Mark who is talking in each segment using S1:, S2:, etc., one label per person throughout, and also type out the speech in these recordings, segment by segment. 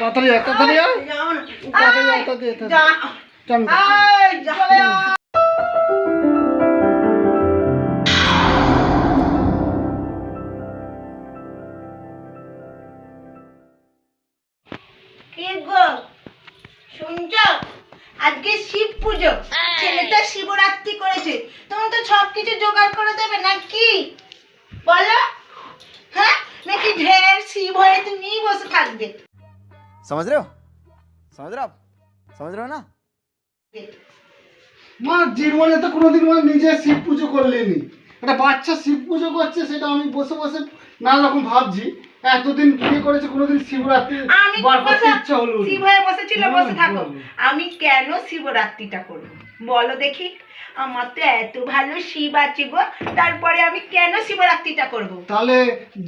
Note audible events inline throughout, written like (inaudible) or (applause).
S1: তাড়াতাড়ি আয় তাড়াতাড়ি আয়। তাড়াতাড়ি আয়, তাড়াতাড়ি আয়, চল।
S2: আজকে শিব পুজো। ছেলেটা শিবরাত্রি করেছে। তুমি তো সব কিছু জোগাড় করে দেবে নাকি? বলো। হ্যাঁ? নাকি ঢের শিব হয়ে তুমি বসে থাকবে?
S3: समझ रहे हो समझ रहे हो आप समझ रहे हो ना
S1: মা জীবনে তো কোনোদিন মানে নিজে শিব পুজো করলেনি একটা বাচ্চা শিব পুজো করছে সেটা আমি বসে বসে নানা রকম ভাবছি এতদিন বিয়ে করেছে কোনোদিন শিবরাত্রি
S2: আমি
S1: বার করতে
S2: বসে-
S1: ইচ্ছা হলো না।
S2: শিব হয়ে বসেছিল
S1: হুম,
S2: বসে থাকো
S1: বলো।
S2: আমি কেন শিবরাত্রিটা করব বলো দেখি আমার তো এত ভালো শিব আছে গো তারপরে আমি কেন শিবরাত্রিটা করব
S1: তাহলে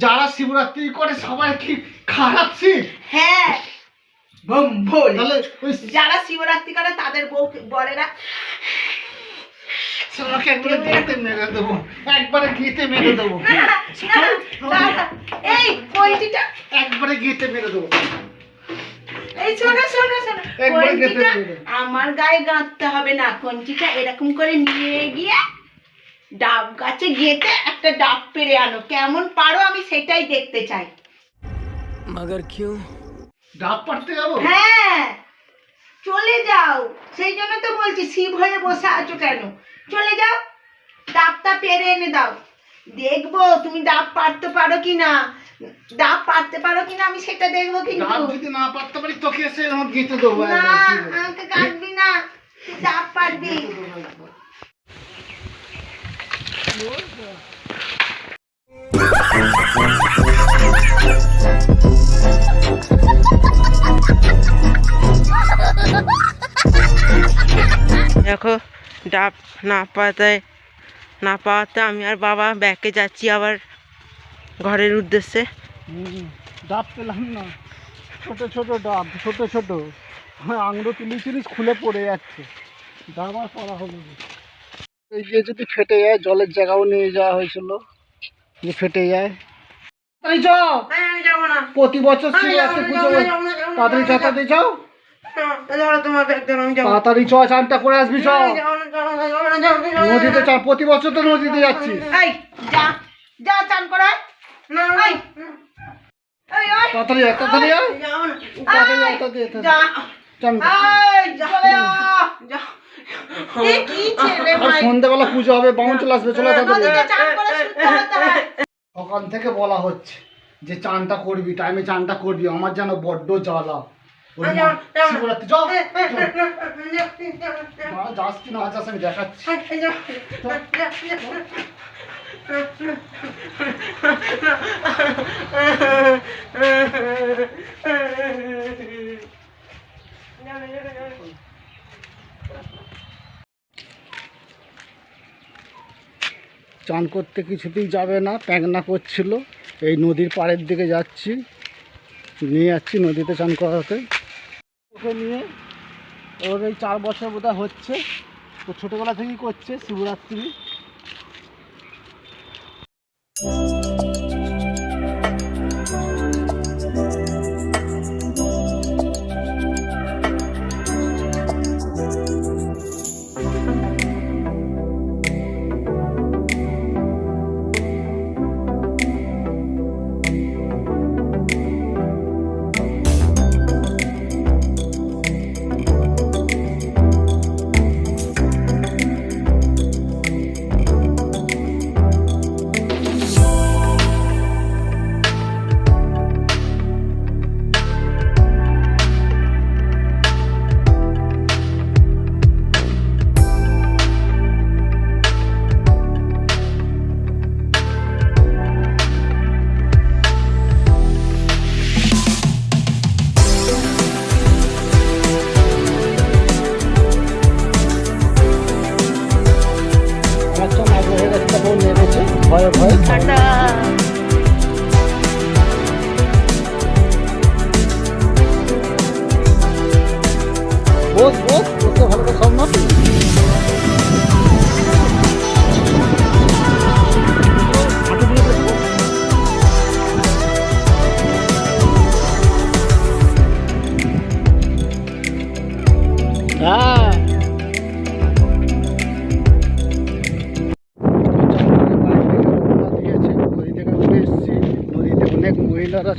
S1: যারা শিবরাত্রি করে সবাই কি খারাপ শিব
S2: হ্যাঁ যারা শিবরাত্রি করে তাদের বউ
S1: বরেরা
S2: আমার গায়ে গাঁদতে হবে না। কঞ্চিটা এরকম করে নিয়ে গিয়ে ডাব গাছে গেঁথে একটা ডাব পেরে আনো। কেমন পারো আমি সেটাই দেখতে চাই।
S3: মগর কিউ?
S1: ডাব পাড়তে যাব?
S2: হ্যাঁ চলে যাও। সেই জন্য তো বলছি শিব হয়ে বসে আছো কেন? চলে যাও ডাবটা পেরে এনে দাও। দেখব তুমি ডাব পারতে পারো কি না ডাব পারতে পারো কি না আমি সেটা দেখব
S1: ডাব
S2: কিন্তু
S1: যদি না পারতে পারি তোকে এসে আমার গেতে দেবো
S2: না আমাকে কাটবি না তুই ডাব পারবি (laughs)
S4: দেখো ডাব না পাতায় না পাওয়াতে আমি আর বাবা ব্যাকে যাচ্ছি আবার ঘরের উদ্দেশ্যে।
S1: ডাব পেলাম না। ছোট ছোট ডাব ছোট ছোট। হ্যাঁ আঙুলো তুলেছিলিস খুলে পড়ে যাচ্ছে। ডাব আর পড়া হলো এই যে যদি ফেটে যায় জলের জায়গাও নিয়ে যাওয়া হয়েছিল। যে ফেটে যায়। তাড়াতাড়ি চ
S2: আমি যাব না।
S1: প্রতি বছর শিবরাত্রি পুজো তাড়াতাড়ি তাড়াতাড়ি যাও। তাড়াতাড়ি চ চানটা করে আসবি চ। নদীতে চ প্রতি বছর তো নদীতে যাচ্ছিস।
S2: এই যা চান করে
S1: তাড়াতাড়ি তাড়াতাড়ি তাড়াতাড়ি চান সন্ধ্যাবেলা পুজো হবে বাউন চলে আসবে চলে
S2: চান
S1: সকাল থেকে বলা হচ্ছে যে চানটা করবি টাইমে চানটা করবি আমার যেন বড্ড জ্বালা।
S2: না।
S1: শিবরাত্রি যাও। মা, যাস কি যাস আমি দেখাচ্ছি। চান করতে কিছুতেই যাবে না প্যাংনা করছিল। এই নদীর পাড়ের দিকে যাচ্ছি। নিয়ে যাচ্ছি নদীতে চান করাতে। ওকে নিয়ে ওর এই চার বছর বোধহয় হচ্ছে। তো ছোটোবেলা থেকেই করছে শিবরাত্রি।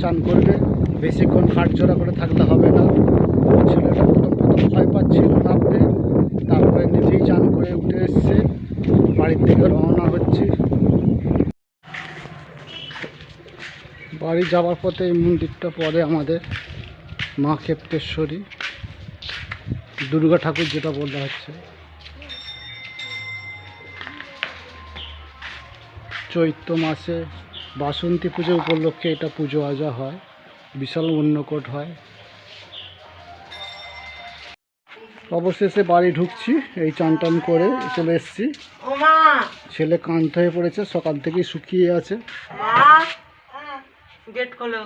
S1: চান করবে, বেশিক্ষণ হাট জোড়া করে থাকলে হবে না। ছেলেটা প্রথম প্রথম ভয় পাচ্ছিল নামতে তারপরে নিজেই চান করে উঠে এসছে। বাড়ির থেকে রওনা হচ্ছে। বাড়ি যাওয়ার পথে এই মন্দিরটা পড়ে আমাদের মা ক্ষেপ্তেশ্বরী। দুর্গা ঠাকুর যেটা বলা হচ্ছে। চৈত্র মাসে বাসন্তী পুজো উপলক্ষে এটা পুজো আজা হয় বিশাল অন্নকোট হয়। অবশেষে বাড়ি ঢুকছি এই চান টান করে চলে এসছি। ছেলে কান্ত হয়ে পড়েছে সকাল থেকেই শুকিয়ে আছে।
S4: গেট খোলো।